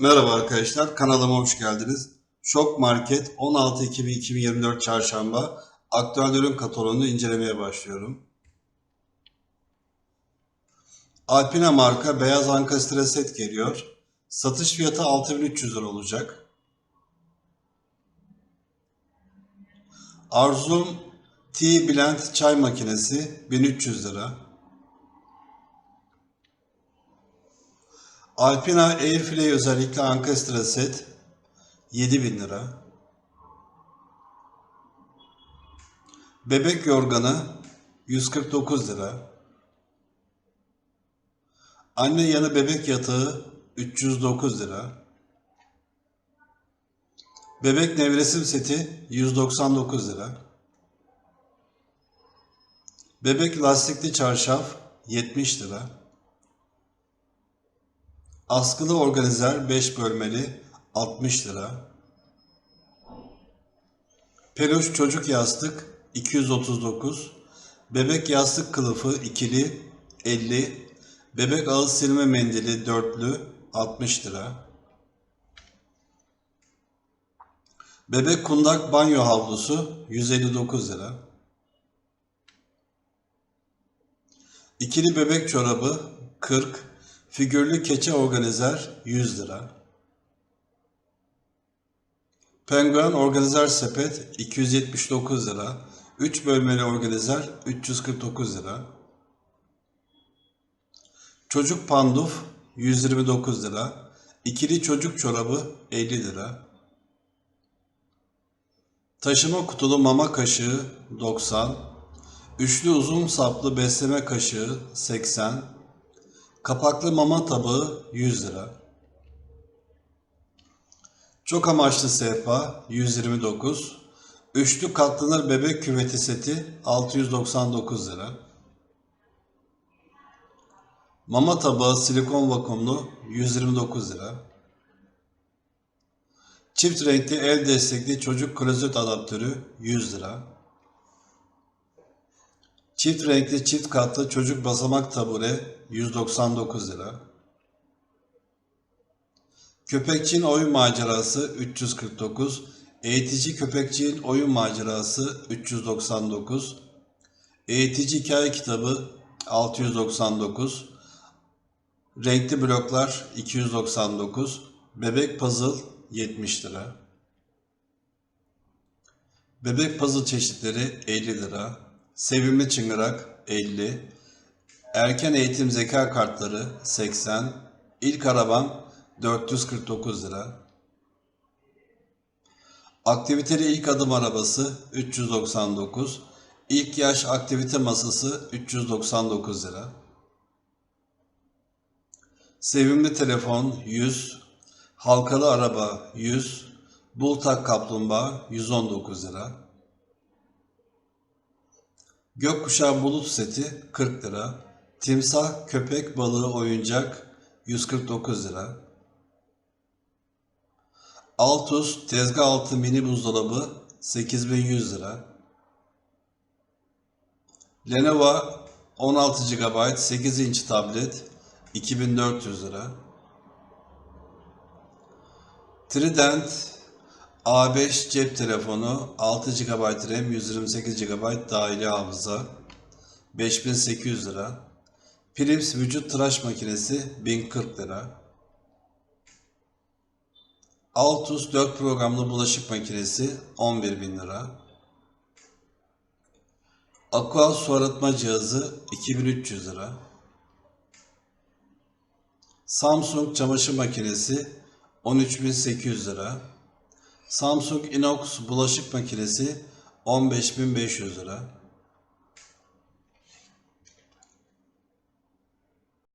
Merhaba arkadaşlar, kanalıma hoş geldiniz. Şok Market 16 Ekim 2024 Çarşamba aktüel ürün kataloğunu incelemeye başlıyorum. Alpina marka beyaz ankastre set geliyor. Satış fiyatı 6300 lira olacak. Arzum T Blend çay makinesi 1300 lira. Alpina Airfly özellikle ankastre set 7000 lira. Bebek yorganı 149 lira. Anne yanı bebek yatağı 309 lira. Bebek nevresim seti 199 lira. Bebek lastikli çarşaf 70 lira. Askılı organizer 5 bölmeli 60 lira. Peluş çocuk yastık 239. Bebek yastık kılıfı ikili 50. Bebek ağız silme mendili dörtlü 60 lira. Bebek kundak banyo havlusu 159 lira. İkili bebek çorabı 40. Figürlü keçe organizer 100 lira. Penguen organizer sepet 279 lira. 3 bölmeli organizer 349 lira. Çocuk panduf 129 lira. İkili çocuk çorabı 50 lira. Taşıma kutulu mama kaşığı 90. Üçlü uzun saplı besleme kaşığı 80. Kapaklı mama tabağı 100 lira. Çok amaçlı sehpa 129. Üçlü katlanır bebek küveti seti 699 lira. Mama tabağı silikon vakumlu 129 lira. Çift renkli el destekli çocuk klozet adaptörü 100 lira. Çift renkli çift katlı çocuk basamak tabure 199 lira. Köpekçiğin oyun macerası 349. Eğitici köpekçiğin oyun macerası 399. Eğitici hikaye kitabı 699. Renkli bloklar 299. Bebek puzzle 70 lira. Bebek puzzle çeşitleri 50 lira. Sevimli çıngırak 50. Erken eğitim zeka kartları 80. İlk arabam 449 lira. Aktiviteli ilk adım arabası 399. İlk yaş aktivite masası 399 lira. Sevimli telefon 100. Halkalı araba 100. Bultak kaplumbağa 119 lira. Gökkuşağı bulut seti 40 lira. Timsah köpek balığı oyuncak 149 lira. Altus tezgah altı mini buzdolabı 8100 lira. Lenovo 16 GB 8 inç tablet 2400 lira. Trident A5 cep telefonu 6 GB RAM 128 GB dahili hafıza 5800 lira. Philips vücut tıraş makinesi 1040 lira. Altus 4 programlı bulaşık makinesi 11.000 lira. Aqua su arıtma cihazı 2300 lira. Samsung çamaşır makinesi 13.800 lira. Samsung Inox bulaşık makinesi 15.500 lira.